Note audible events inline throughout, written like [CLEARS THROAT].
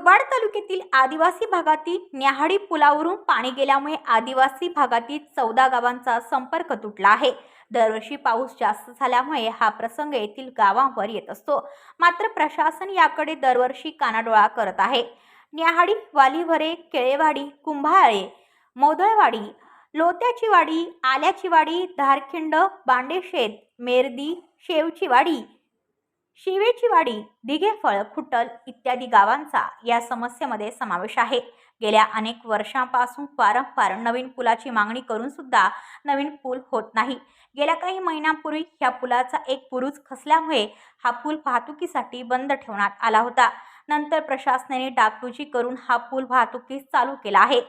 मुरबाड तालुक्यातील आदिवासी भागातील न्याहाडी पुलावरून पाणी गेल्यामुळे आदिवासी भागातील चौदा गावांचा संपर्क तुटला आहे. दरवर्षी पाऊस जास्त झाल्यामुळे हा प्रसंग येथील गावांवर येत असतो. मात्र प्रशासन याकडे दरवर्षी कानाडोळा करत आहे. न्याहाडी वालीभरे केळेवाडी कुंभाळे मोदळवाडी लोत्याची वाडी आल्याची वाडी धारखिंड बांडेशेत मेरदी शेवची शिवेची वाडी दिघेफळ खुटल इत्यादी गावांचा या समस्येमध्ये समावेश आहे. गेल्या अनेक वर्षांपासून वारंवार नवीन पुलाची मागणी करून सुद्धा नवीन पूल होत नाही. गेल्या काही महिन्यांपूर्वी ह्या पुलाचा एक बुरुज खसल्यामुळे हा पूल वाहतुकीसाठी बंद ठेवण्यात आला होता. नंतर प्रशासनाने डागडुजी करून हा पूल वाहतुकीस चालू केला आहे.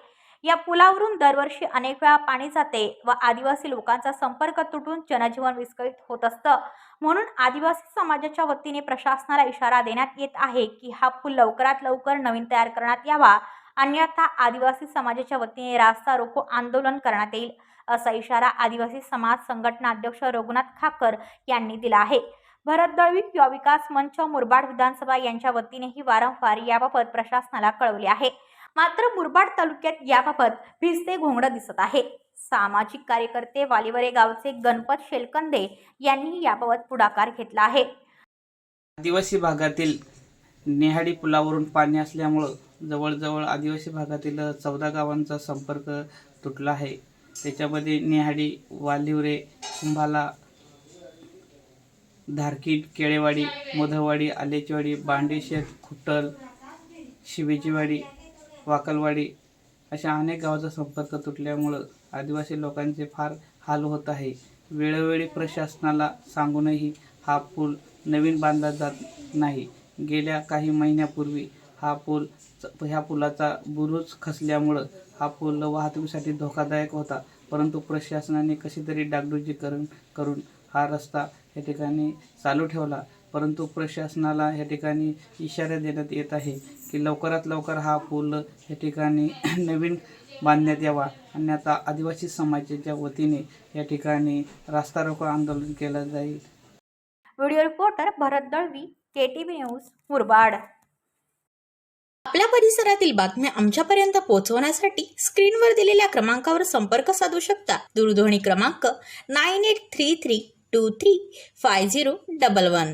या पुलावरून दरवर्षी अनेक वेळा पाणी जाते व आदिवासी लोकांचा संपर्क तुटून जनजीवन विस्कळीत होत असतं. म्हणून आदिवासी समाजाच्या वतीने प्रशासनाला इशारा देण्यात येत आहे की हा पूल लवकरात लवकर नवीन तयार करण्यात यावा. अन्यथा आदिवासी समाजाच्या वतीने रास्ता रोको आंदोलन करण्यात येईल असा इशारा आदिवासी समाज संघटना अध्यक्ष रघुनाथ खाकर यांनी दिला आहे. भरत दळवी युवा विकास मंच मुरबाड विधानसभा यांच्या वतीनेही वारंवार याबाबत प्रशासनाला कळवले आहे. मात्र मुरबाड तालुक्यात याबाबत भिजते घोंगडं दिसत आहे. सामाजिक कार्यकर्ते वालिवरे गावचे गणपत शेलकंदे यांनी याबाबत पुढाकार घेतला आहे. आदिवासी भागातील नेहाडी पुलावरून पाणी असल्यामुळं जवळजवळ आदिवासी भागातील चौदा गावांचा संपर्क तुटला आहे. त्याच्यामध्ये नेहाडी वालिवरे कुंभाला धारकीट केळेवाडी मोधवाडी आलेचीवाडी बांडेशेत खुट्टल शिवेचीवाडी वाकलवाडी अशा अनेक गावाचा संपर्क तुटल्यामुळं आदिवासी लोकांचे फार हाल होत आहे. वेळोवेळी प्रशासनाला सांगूनही हा पूल नवीन बांधला जात नाही. गेल्या काही महिन्यापूर्वी हा पूल ह्या पुलाचा बुरुज खसल्यामुळं हा पूल वाहतुकीसाठी धोकादायक होता. परंतु प्रशासनाने कशी तरी डागडुजी करून करून हा रस्ता या ठिकाणी चालू ठेवला. परंतु प्रशासनाला या ठिकाणी इशारा देण्यात येत आहे की लवकरात लवकर हा पूल या ठिकाणी [CLEARS THROAT] नवीन बांधण्यात यावा. आणि आता आदिवासी समाजाच्या वतीने या ठिकाणी रास्ता रोको आंदोलन केलं जाईल. Video reporter Bharat Dalvi K T V news Murbad. आपल्या परिसरातील बातम्या आमच्यापर्यंत पोहोचवण्यासाठी स्क्रीनवर दिलेल्या क्रमांकावर संपर्क साधू शकता. दूरध्वनी क्रमांक nine eight three three two three five zero double one.